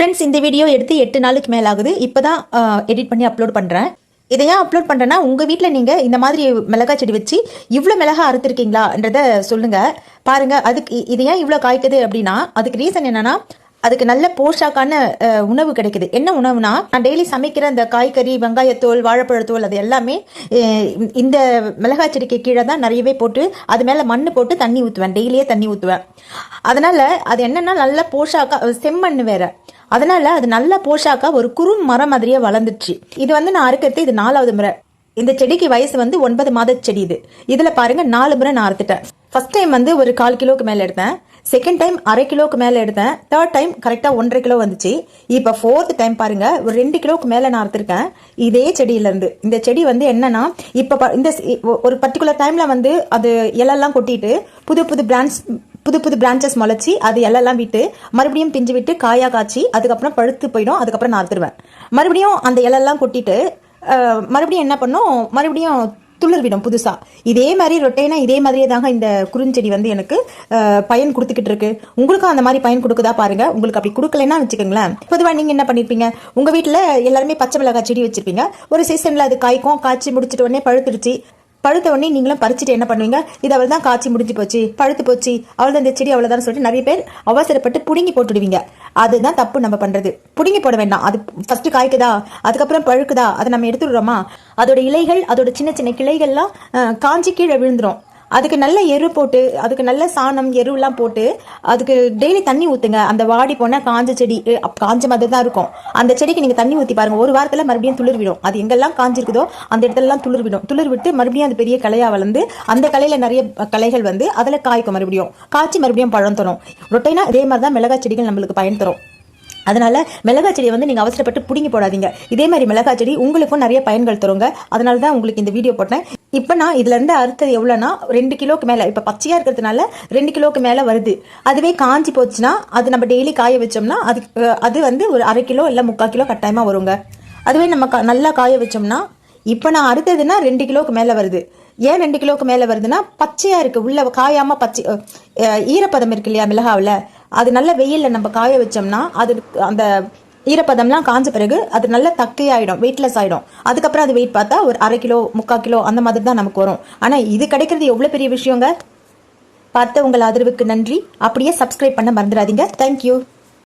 Friends இந்த video எடுத்து எட்டு நாளுக்கு மேலே ஆகுது இப்போ தான் எடிட் பண்ணி அப்லோட் பண்ணுறேன் இதை ஏன் அப்லோட் பண்ணுறேன்னா உங்கள் வீட்டில் நீங்கள் இந்த மாதிரி மிளகாய் செடி வச்சு இவ்வளோ மிளகா அறுத்துருக்கீங்களான்றத சொல்லுங்கள் பாருங்கள் அதுக்கு இது ஏன் இவ்வளோ காய்க்குது அப்படின்னா அதுக்கு ரீசன் என்னென்னா அதுக்கு நல்ல போஷாக்கான உணவு கிடைக்குது. என்ன உணவுனா நான் டெய்லி சமைக்கிற அந்த காய்கறி வெங்காயத்தோல் வாழைப்பழத்தோல் அது எல்லாமே இந்த மிளகாய் செடிக்கு கீழே தான் நிறையவே போட்டு அது மேலே மண் போட்டு தண்ணி ஊற்றுவேன் டெய்லியே தண்ணி ஊற்றுவேன் அதனால் அது என்னென்னா நல்ல போஷாக்கா செம்மண் வேறு. அதனால அது நல்ல போஷாக்கா ஒரு குறும் மரம் மாதிரியே வளர்ந்துச்சு. இது வந்து நான் அறுக்கிறது இது நாலாவது முறை. இந்த செடிக்கு வயசு வந்து ஒன்பது மாத செடி இது. இதுல பாருங்க நாலு முறை நான் அறுத்துட்டேன். ஃபர்ஸ்ட் டைம் வந்து ஒரு கால் கிலோக்கு மேல எடுத்தேன். செகண்ட் டைம் அரை கிலோக்கு மேல எடுத்தேன். தேர்ட் டைம் கரெக்டா ஒன்றரை கிலோ வந்துச்சு. இப்போ ஃபோர்த் டைம் பாருங்க ஒரு ரெண்டு கிலோக்கு மேல நான் அறுத்திருக்கேன். இதே செடியில இருந்து இந்த செடி வந்து என்னன்னா இப்ப இந்த ஒரு பர்டிகுலர் டைம்ல வந்து அது இலெல்லாம் கொட்டிட்டு புது புது பிரான்ச் புது புது பிரான்ச்சஸ் முளைச்சி அது இலெல்லாம் விட்டு மறுபடியும் பிஞ்சு விட்டு காயா காய்ச்சி அதுக்கப்புறம் பழுத்து போயிடும் அதுக்கப்புறம் நான் அறுத்துருவேன். மறுபடியும் அந்த இலெல்லாம் கொட்டிட்டு மறுபடியும் என்ன பண்ணும்? மறுபடியும் துளிர் விடும் புதுசாக இதே மாதிரி ரொட்டைனா இதே மாதிரியே தாங்க இந்த குறுஞ்செடி வந்து எனக்கு பயன் கொடுத்துக்கிட்டு இருக்கு. உங்களுக்கும் அந்த மாதிரி பயன் கொடுக்குதா பாருங்க. உங்களுக்கு அப்படி கொடுக்கலன்னா வச்சுக்கோங்களேன். பொதுவாக நீங்க என்ன பண்ணிருப்பீங்க? உங்க வீட்டில் எல்லாருமே பச்சை மிளகாய் செடி வச்சிருப்பீங்க. ஒரு சீசன்ல அது காய்க்கும் காய்ச்சி முடிச்சிட்ட உடனே பழுத்துடுச்சு பழுத்த உடனே நீங்களும் பறிச்சுட்டு என்ன பண்ணுவீங்க? இது அவள் தான் காய்ச்சி முடிஞ்சு போச்சு பழுத்து போச்சு அவள் இந்த செடி அவ்வளோதான் சொல்லிட்டு நிறைய பேர் அவசரப்பட்டு புடுங்கி போட்டுடுவீங்க. அதுதான் தப்பு நம்ம பண்ணுறது புடுங்கி போட வேண்டாம். அது ஃபஸ்ட்டு காய்க்குதா? அதுக்கப்புறம் பழுக்குதா? அதை நம்ம எடுத்துடுறோமா? அதோட இலைகள் அதோட சின்ன சின்ன கிளைகள்லாம் காஞ்சி கீழே விழுந்துடும் அதுக்கு நல்ல எரு போட்டு அதுக்கு நல்ல சாணம் எருவெல்லாம் போட்டு அதுக்கு டெய்லி தண்ணி ஊற்றுங்க அந்த வாடி போனால் காஞ்ச செடி காஞ்ச மாதிரி தான் இருக்கும். அந்த செடிக்கு நீங்கள் தண்ணி ஊற்றி பாருங்கள் ஒரு வாரத்தில் மறுபடியும் துளிர் விடும் அது எங்கெல்லாம் காஞ்சிருக்குதோ அந்த இடத்துலலாம் துளிர் விடும் துளிர் விட்டு மறுபடியும் அது பெரிய கலையாக வளர்ந்து அந்த கலையில் நிறைய கலைகள் வந்து அதில் காய்க்கும் மறுபடியும். காய்ச்சி மறுபடியும் பழம் தரும். ரொட்டைனா இதே மாதிரி தான் மிளகாய் செடிகள் நம்மளுக்கு பயன் தரும். அதனால் மிளகாய் செடியை வந்து நீங்கள் அவசரப்பட்டு பிடுங்கி போடாதீங்க. இதே மாதிரி மிளகாய் செடி உங்களுக்கும் நிறைய பயன்கள் தருங்க. அதனால தான் உங்களுக்கு இந்த வீடியோ போட்டேன். இப்போ நான் இதுலேருந்து அறுத்தது எவ்வளோனா ரெண்டு கிலோக்கு மேலே இப்போ பச்சையாக இருக்கிறதுனால ரெண்டு கிலோக்கு மேலே வருது. அதுவே காஞ்சி போச்சுன்னா அது நம்ம டெய்லி காய வச்சோம்னா அது அது வந்து ஒரு அரை கிலோ இல்லை முக்கால் கிலோ கட்டாயமாக வருங்க. அதுவே நம்ம கா- நல்லா காய வச்சோம்னா இப்போ நான் அறுத்ததுன்னா ரெண்டு கிலோக்கு மேலே வருது. ஏன் ரெண்டு கிலோக்கு மேலே வருதுன்னா பச்சையாக இருக்குது உள்ள காயாமல் பச்சை ஈரப்பதம் இருக்கு இல்லையா மிளகாவில்? அது நல்ல வெயிலில் நம்ம காய வச்சோம்னா அது அந்த ஈரப்பதம்லாம் காஞ்ச பிறகு அது நல்ல தக்கையாயிடும் வெயிட்லெஸ் ஆகிடும் அதுக்கப்புறம் அது வெயிட் பார்த்தா ஒரு அரை கிலோ முக்கால் கிலோ அந்த மாதிரி தான் நமக்கு வரும். ஆனால் இது கிடைக்கிறது எவ்வளோ பெரிய விஷயங்க? பார்த்த உங்கள் ஆதரவுக்கு நன்றி. அப்படியே சப்ஸ்கிரைப் பண்ண மறந்துடாதீங்க. தேங்க்யூ